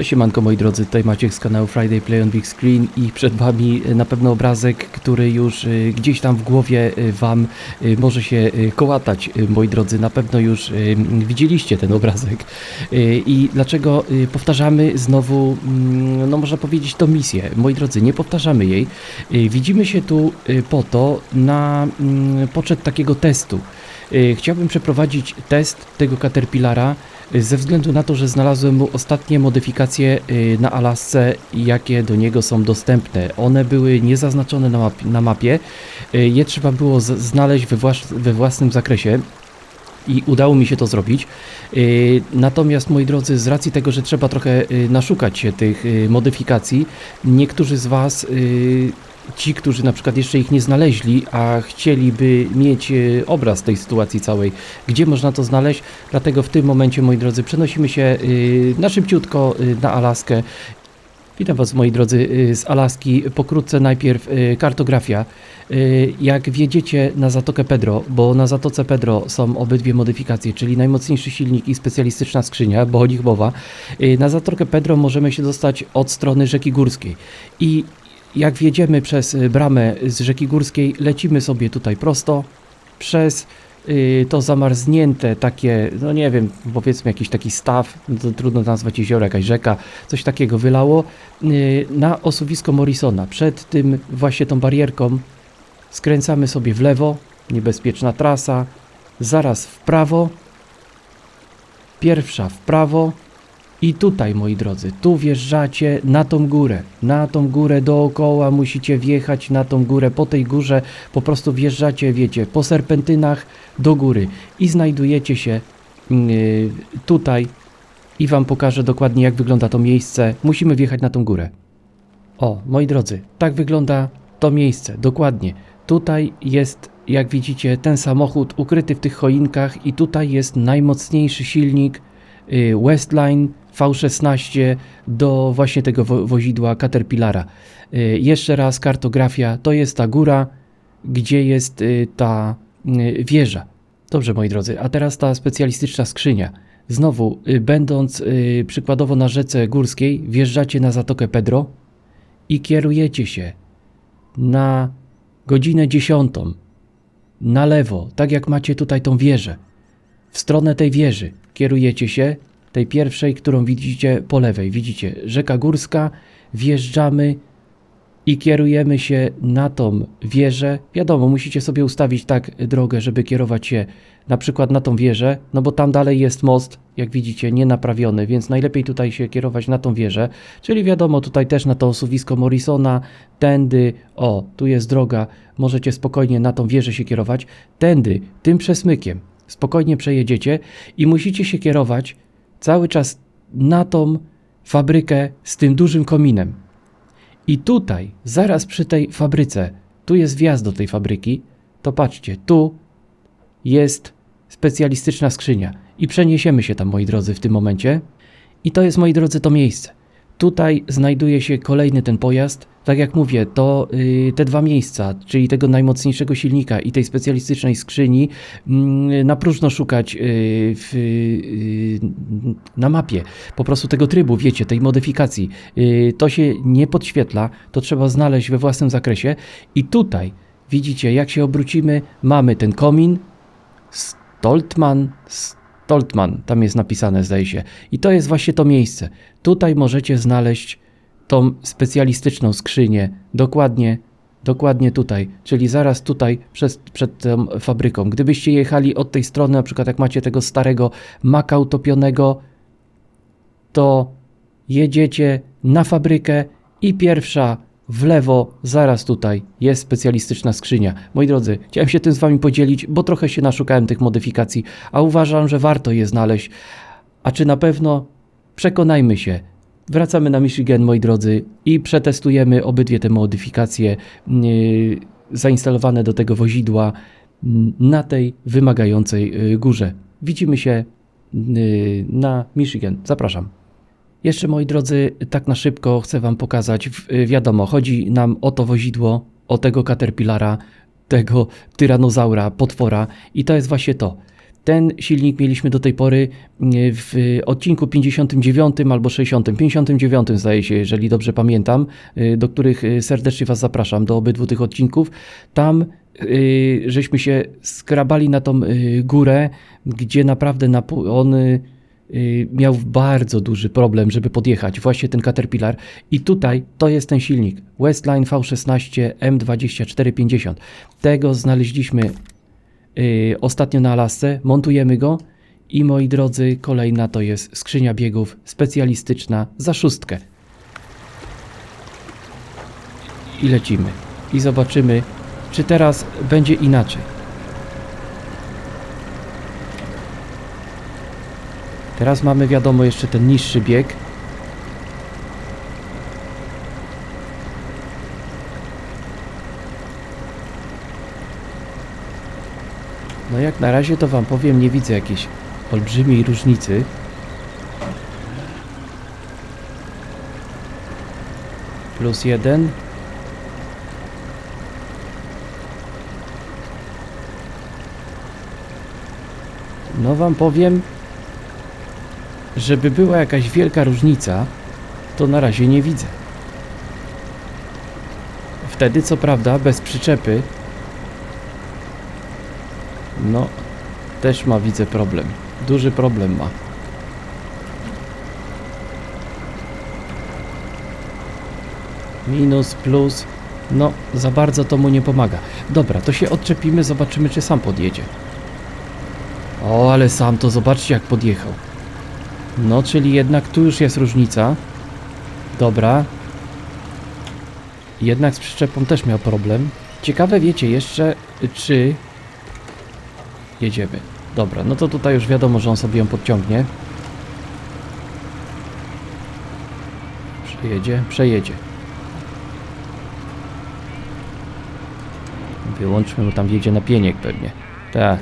Cześć siemanko moi drodzy, tutaj Maciek z kanału Friday Play on Big Screen i przed Wami e, na pewno obrazek, który już e, gdzieś tam w głowie e, Wam może się kołatać, moi drodzy, na pewno już widzieliście ten obrazek. I dlaczego powtarzamy znowu, mm, no można powiedzieć, tą misję? Moi drodzy, nie powtarzamy jej. Widzimy się tu po to na mm, poczet takiego testu. Chciałbym przeprowadzić test tego Caterpillara ze względu na to, że znalazłem mu ostatnie modyfikacje e, na Alasce, jakie do niego są dostępne. One były niezaznaczone na, map na mapie, e, je trzeba było znaleźć we, włas we własnym zakresie. I udało mi się to zrobić. Yy, Natomiast, moi drodzy, z racji tego, że trzeba trochę naszukać się tych modyfikacji, niektórzy z Was, ci, którzy na przykład jeszcze ich nie znaleźli, a chcieliby mieć yy, obraz tej sytuacji całej, gdzie można to znaleźć, dlatego w tym momencie, moi drodzy, przenosimy się yy, na szybciutko yy, na Alaskę. Witam Was, moi drodzy, z Alaski. Pokrótce najpierw kartografia. Jak wjedziecie na Zatokę Pedro, bo na Zatoce Pedro są obydwie modyfikacje, czyli najmocniejszy silnik i specjalistyczna skrzynia, bo o nich mowa. Na Zatokę Pedro możemy się dostać od strony rzeki Górskiej. I jak wjedziemy przez y, bramę z rzeki Górskiej, lecimy sobie tutaj prosto przez y, to zamarznięte takie, no nie wiem, powiedzmy jakiś taki staw, no trudno nazwać jezioro, jakaś rzeka, coś takiego wylało, y, na osuwisko Morrisona. Przed tym właśnie tą barierką skręcamy sobie w lewo, niebezpieczna trasa, zaraz w prawo, pierwsza w prawo i tutaj, moi drodzy, tu wjeżdżacie na tą górę, na tą górę dookoła musicie wjechać na tą górę, po tej górze po prostu wjeżdżacie, wiecie, po serpentynach do góry i znajdujecie się yy, tutaj i wam pokażę dokładnie jak wygląda to miejsce. Musimy wjechać na tą górę. O, moi drodzy, tak wygląda to miejsce, dokładnie. Tutaj jest, jak widzicie, ten samochód ukryty w tych choinkach i tutaj jest najmocniejszy silnik Westline V16 do właśnie tego wo wozidła Caterpillara. Y, Jeszcze raz kartografia, to jest ta góra, gdzie jest y, ta y, wieża. Dobrze, moi drodzy, a teraz ta specjalistyczna skrzynia. Znowu, y, będąc y, przykładowo na rzece górskiej, wjeżdżacie na Zatokę Pedro i kierujecie się na godzinę dziesiątą na lewo, tak jak macie tutaj tą wieżę. W stronę tej wieży kierujecie się, tej pierwszej, którą widzicie po lewej. Widzicie, rzeka górska, wjeżdżamy i kierujemy się na tą wieżę. Wiadomo, musicie sobie ustawić tak drogę, żeby kierować się na przykład na tą wieżę, no bo tam dalej jest most, jak widzicie, nienaprawiony, więc najlepiej tutaj się kierować na tą wieżę. Czyli wiadomo, tutaj też na to osuwisko Morrisona, tędy, o, tu jest droga, możecie spokojnie na tą wieżę się kierować. Tędy, tym przesmykiem, spokojnie przejedziecie i musicie się kierować cały czas na tą fabrykę z tym dużym kominem. I tutaj, zaraz przy tej fabryce, tu jest wjazd do tej fabryki, to patrzcie, tu jest specjalistyczna skrzynia. I przeniesiemy się tam, moi drodzy, w tym momencie. I to jest, moi drodzy, to miejsce. Tutaj znajduje się kolejny ten pojazd. Tak jak mówię, to y, te dwa miejsca, czyli tego najmocniejszego silnika i tej specjalistycznej skrzyni, mm, na próżno szukać y, y, na mapie. Po prostu tego trybu, wiecie, tej modyfikacji. Y, to się nie podświetla, to trzeba znaleźć we własnym zakresie. I tutaj widzicie, jak się obrócimy, mamy ten komin, Stoltman, Stoltman, tam jest napisane, zdaje się. I to jest właśnie to miejsce. Tutaj możecie znaleźć tą specjalistyczną skrzynię, dokładnie, dokładnie tutaj, czyli zaraz tutaj przed, przed tą fabryką. Gdybyście jechali od tej strony, na przykład jak macie tego starego maka utopionego, to jedziecie na fabrykę i pierwsza w lewo, zaraz tutaj jest specjalistyczna skrzynia. Moi drodzy, chciałem się tym z Wami podzielić, bo trochę się naszukałem tych modyfikacji, a uważam, że warto je znaleźć. A czy na pewno? Przekonajmy się. Wracamy na Michigan, moi drodzy, i przetestujemy obydwie te modyfikacje yy, zainstalowane do tego wozidła yy, na tej wymagającej yy, górze. Widzimy się yy, na Michigan. Zapraszam. Jeszcze moi drodzy, tak na szybko chcę wam pokazać, y, wiadomo, chodzi nam o to wozidło, o tego Caterpillara, tego tyranozaura, potwora i to jest właśnie to. Ten silnik mieliśmy do tej pory y, w odcinku 59 albo 60. 59 zdaje się, jeżeli dobrze pamiętam, y, do których serdecznie Was zapraszam, do obydwu tych odcinków. Tam żeśmy się skrabali na tą górę, gdzie naprawdę on miał bardzo duży problem, żeby podjechać, właśnie ten Caterpillar. I tutaj to jest ten silnik Westline V16 M2450. Tego znaleźliśmy y, ostatnio na Alasce, montujemy go i moi drodzy, kolejna to jest skrzynia biegów specjalistyczna za szóstkę. I lecimy. I zobaczymy, czy teraz będzie inaczej. Teraz mamy wiadomo jeszcze ten niższy bieg. No jak na razie to wam powiem, nie widzę jakiejś olbrzymiej różnicy. Plus jeden. No wam powiem, żeby była jakaś wielka różnica, to na razie nie widzę. Wtedy co prawda bez przyczepy no, też ma, widzę problem. Duży problem ma. Minus, plus. No, za bardzo to mu nie pomaga. Dobra, to się odczepimy, zobaczymy, czy sam podjedzie. O, ale sam to zobaczcie, jak podjechał. No, czyli jednak tu już jest różnica. Dobra. Jednak z przyczepą też miał problem. Ciekawe wiecie jeszcze, czy Jedziemy. Dobra, no to tutaj już wiadomo, że on sobie ją podciągnie. Przejedzie, przejedzie. Wyłączmy, bo tam jedzie na pieniek pewnie. Tak.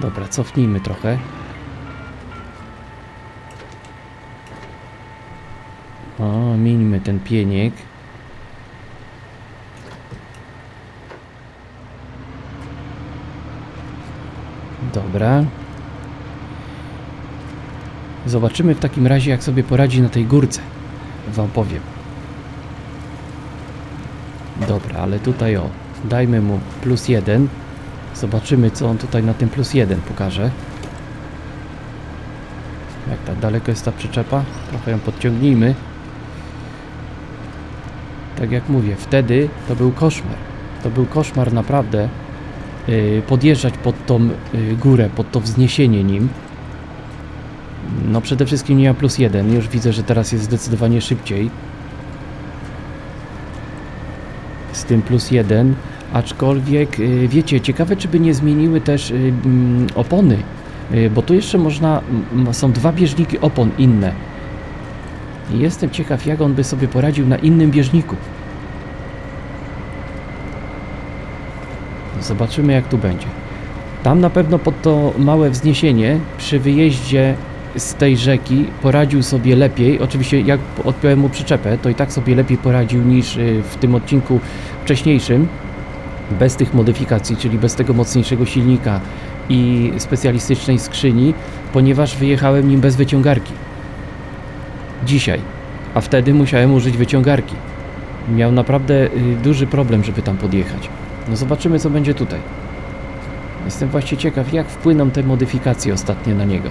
Dobra, cofnijmy trochę. O, mińmy ten pieniek. Dobra. Zobaczymy w takim razie, jak sobie poradzi na tej górce. Wam powiem. Dobra, ale tutaj o, dajmy mu plus jeden. Zobaczymy, co on tutaj na tym plus jeden pokaże. Jak tak daleko jest ta przyczepa? Trochę ją podciągnijmy. Tak jak mówię, wtedy to był koszmar. To był koszmar naprawdę y, podjeżdżać pod tą y, górę, pod to wzniesienie nim. No przede wszystkim nie ma plus jeden. Już widzę, że teraz jest zdecydowanie szybciej. Z tym plus jeden. Aczkolwiek, y, wiecie, ciekawe czy by nie zmieniły też y, mm, opony. Y, Bo tu jeszcze można, są dwa bieżniki opon inne. Jestem ciekaw, jak on by sobie poradził na innym bieżniku. Zobaczymy jak tu będzie. Tam na pewno pod to małe wzniesienie przy wyjeździe z tej rzeki poradził sobie lepiej. Oczywiście jak odpiąłem mu przyczepę, to i tak sobie lepiej poradził niż y, w tym odcinku wcześniejszym. Bez tych modyfikacji, czyli bez tego mocniejszego silnika i specjalistycznej skrzyni, ponieważ wyjechałem nim bez wyciągarki. Dzisiaj. A wtedy musiałem użyć wyciągarki. Miał naprawdę y, duży problem, żeby tam podjechać. No zobaczymy, co będzie tutaj. Jestem właśnie ciekaw, jak wpłyną te modyfikacje ostatnie na niego.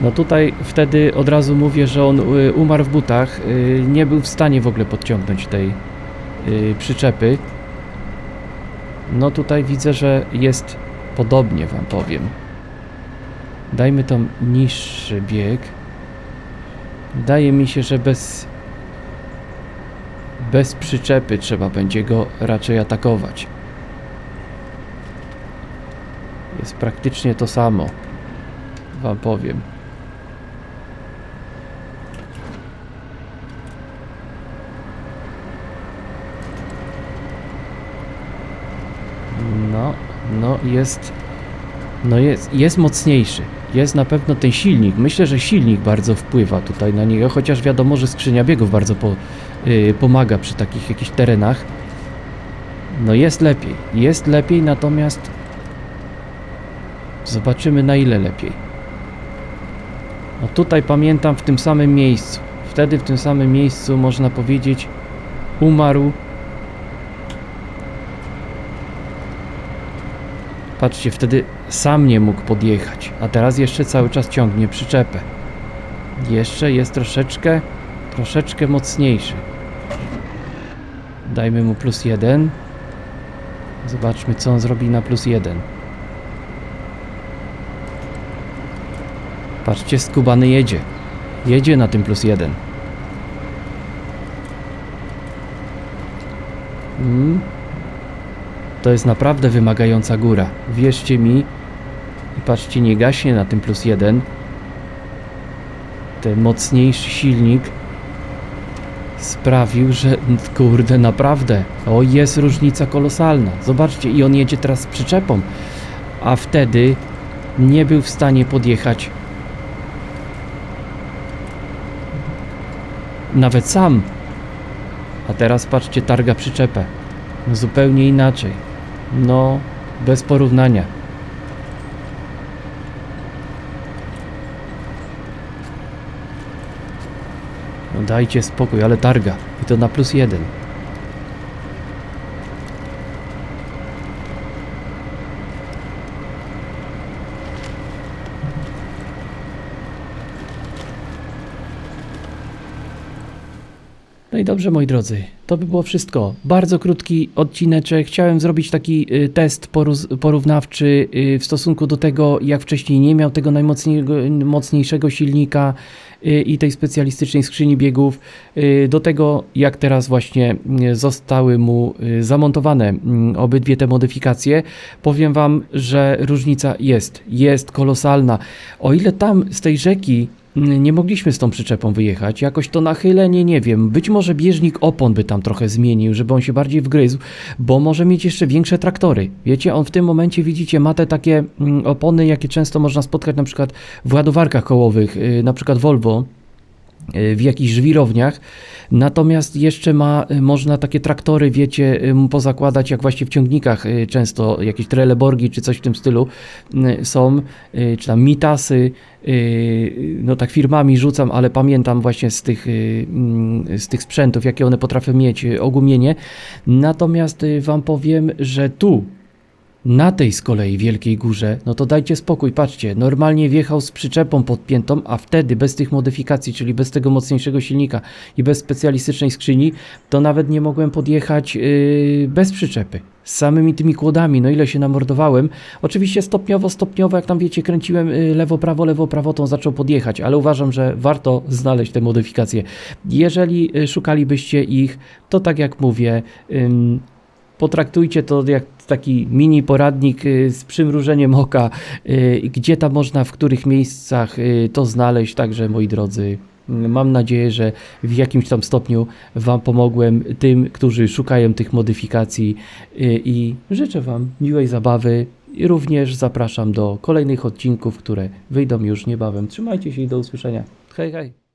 No tutaj wtedy od razu mówię, że on y, umarł w butach. y, Nie był w stanie w ogóle podciągnąć tej przyczepy. No tutaj widzę, że jest podobnie, wam powiem. Dajmy tam niższy bieg. Wydaje mi się, że bez bez przyczepy trzeba będzie go raczej atakować. Jest praktycznie to samo. Wam powiem. No, no jest. No jest, jest mocniejszy. Jest na pewno ten silnik. Myślę, że silnik bardzo wpływa tutaj na niego, chociaż wiadomo, że skrzynia biegów bardzo po, y, pomaga przy takich jakichś terenach. No jest lepiej. Jest lepiej, natomiast Zobaczymy na ile lepiej. No tutaj pamiętam w tym samym miejscu. Wtedy w tym samym miejscu można powiedzieć umarł. Patrzcie, wtedy sam nie mógł podjechać, a teraz jeszcze cały czas ciągnie przyczepę. Jeszcze jest troszeczkę, troszeczkę mocniejszy. Dajmy mu plus jeden. Zobaczmy, co on zrobi na plus jeden. Patrzcie, skubany jedzie. Jedzie na tym plus jeden. Mm. To jest naprawdę wymagająca góra. Wierzcie mi. I patrzcie, nie gaśnie na tym plus jeden. Ten mocniejszy silnik sprawił, że kurde, naprawdę. O, jest różnica kolosalna. Zobaczcie, i on jedzie teraz z przyczepą. A wtedy nie był w stanie podjechać nawet sam. A teraz patrzcie, targa przyczepę. Zupełnie inaczej. No, bez porównania. No dajcie spokój, ale targa. I to na plus jeden. I dobrze, moi drodzy, to by było wszystko. Bardzo krótki odcineczek. Chciałem zrobić taki y, test porównawczy y, w stosunku do tego, jak wcześniej nie miał tego najmocniejszego silnika y, i tej specjalistycznej skrzyni biegów, do tego, jak teraz właśnie zostały mu zamontowane mm, obydwie te modyfikacje. Powiem Wam, że różnica jest, jest kolosalna. O ile tam z tej rzeki nie mogliśmy z tą przyczepą wyjechać. Jakoś to nachylenie, nie wiem. Być może bieżnik opon by tam trochę zmienił, żeby on się bardziej wgryzł, bo może mieć jeszcze większe traktory. Wiecie, on w tym momencie, widzicie, ma te takie mm, opony, jakie często można spotkać na przykład w ładowarkach kołowych, yy, na przykład Volvo y, w jakichś żwirowniach. Natomiast jeszcze ma, y, można takie traktory, wiecie, pozakładać, jak właśnie w ciągnikach y, często jakieś treleborgi czy coś w tym stylu są, czy tam mitasy, no tak firmami rzucam, ale pamiętam właśnie z tych, z tych sprzętów, jakie one potrafią mieć, ogumienie. Natomiast wam powiem, że tu na tej z kolei Wielkiej Górze, no to dajcie spokój, patrzcie, normalnie wjechał z przyczepą podpiętą, a wtedy bez tych modyfikacji, czyli bez tego mocniejszego silnika i bez specjalistycznej skrzyni, to nawet nie mogłem podjechać yy, bez przyczepy. Z samymi tymi kłodami, no ile się namordowałem. Oczywiście stopniowo, stopniowo, jak tam wiecie, kręciłem yy, lewo, prawo, lewo, prawo, on zaczął podjechać, ale uważam, że warto znaleźć te modyfikacje. Jeżeli yy, szukalibyście ich, to tak jak mówię, potraktujcie to jak taki mini poradnik y, z przymrużeniem oka, y, gdzie tam można, w których miejscach y, to znaleźć. Także moi drodzy, mm, mam nadzieję, że w jakimś tam stopniu Wam pomogłem, tym, którzy szukają tych modyfikacji i życzę Wam miłej zabawy. I również zapraszam do kolejnych odcinków, które wyjdą już niebawem. Trzymajcie się i do usłyszenia. Hej, hej!